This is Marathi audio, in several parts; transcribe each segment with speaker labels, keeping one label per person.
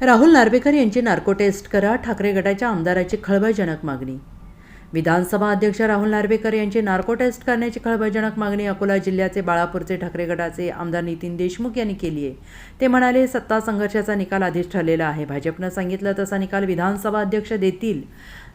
Speaker 1: राहुल नार्वेकर यांची नार्को टेस्ट करा ठाकरे गटाच्या आमदाराची खळबळजनक मागणी. विधानसभा अध्यक्ष राहुल नार्वेकर यांची नार्को टेस्ट करण्याची खळबळजनक मागणी अकोला जिल्ह्याचे बाळापूरचे ठाकरे गटाचे आमदार नितीन देशमुख यांनी केली आहे. ते म्हणाले सत्ता संघर्षाचा निकाल आधीच ठरलेला आहे. भाजपनं सांगितलं तसा निकाल विधानसभा अध्यक्ष देतील.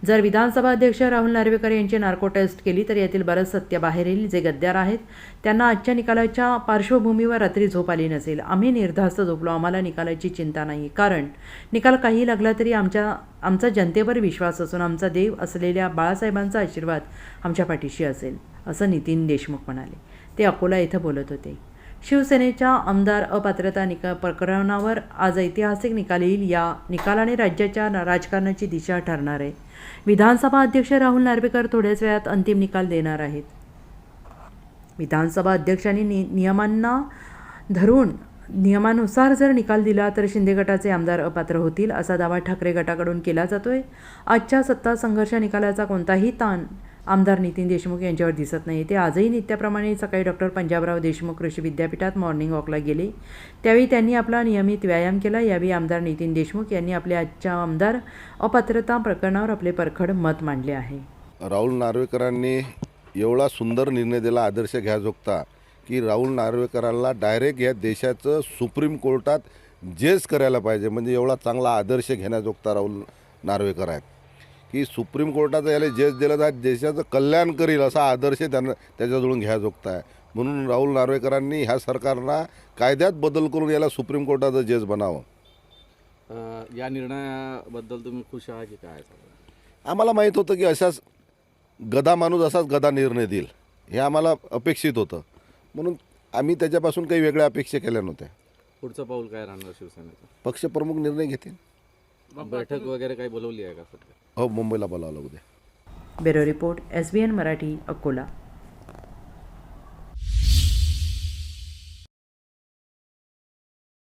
Speaker 1: जर विधानसभा अध्यक्ष राहुल नार्वेकर यांची नार्को टेस्ट केली तर यातील बरंच सत्य बाहेर येईल जे गद्दार आहेत त्यांना आजच्या निकालाच्या पार्श्वभूमीवर रात्री झोप आली नसेल. आम्ही निर्धास्त झोपलो. आम्हाला निकालाची चिंता नाही. कारण निकाल काही लागला तरी आमच्या आमचा जनतेवर विश्वास असून आमचा देव असलेल्या बाळासाहेबांचा आशीर्वाद आमच्या पाठीशी असेल असं नितीन देशमुख म्हणाले. ते अकोला इथं बोलत होते. शिवसेनेच्या आमदार अपात्रता निका प्रकरणावर आज ऐतिहासिक निकाल येईल. या निकालाने राज्याच्या न- राजकारणाची दिशा ठरणार आहे. विधानसभा अध्यक्ष राहुल नार्वेकर थोड्याच वेळात अंतिम निकाल देणार आहेत. विधानसभा अध्यक्षांनी नि नियमांना धरून नियमानुसार जर निकाल दिला तर शिंदे गटाचे आमदार अपात्र होतील असा दावा ठाकरे गटाकडून केला जातोय. आजच्या सत्ता संघर्ष निकालाचा कोणताही ताण आमदार नितीन देशमुख यांच्यावर दिसत नाही. ते आजही नित्याप्रमाणे सकाळी डॉक्टर पंजाबराव देशमुख कृषी विद्यापीठात मॉर्निंग वॉकला गेले. त्यावेळी त्यांनी आपला नियमित व्यायाम केला. यावेळी आमदार नितीन देशमुख यांनी आपल्या आजच्या आमदार अपात्रता प्रकरणावर आपले परखड मत मांडले आहे.
Speaker 2: राहुल नार्वेकरांनी एवढा सुंदर निर्णय दिला आदर्श घ्याजोगता की राहुल नार्वेकरांना डायरेक्ट या देशाचं सुप्रीम कोर्टात जेच करायला पाहिजे. म्हणजे एवढा चांगला आदर्श घेण्याजोगता राहुल नार्वेकर आहेत. की सुप्रीम कोर्टाचं याला जेच दिलं तर देशाचं कल्याण करील असा आदर्श त्यांना त्याच्याजवळून घ्याजोगता आहे म्हणून राहुल नार्वेकरांनी ह्या सरकारला कायद्यात बदल करून याला सुप्रीम कोर्टाचं जज बनावं.
Speaker 3: अ, या निर्णयाबद्दल तुम्ही खुश आहात की काय?
Speaker 2: आम्हाला माहीत होतं की अशाच गदा माणूस असाच गदा निर्णय देईल. हे आम्हाला अपेक्षित होतं. म्हणून आम्ही त्याच्यापासून काही वेगळ्या अपेक्षा केल्या नव्हत्या.
Speaker 3: पुढचं पाऊल काय राहणार शिवसेनेचं?
Speaker 2: पक्षप्रमुख निर्णय घेतील.
Speaker 3: बैठक वगैरे काही बोलवली आहे का सध्या?
Speaker 2: हो मुंबईला बोलावलं उद्या.
Speaker 1: Bureau report S B N Marathi Akola.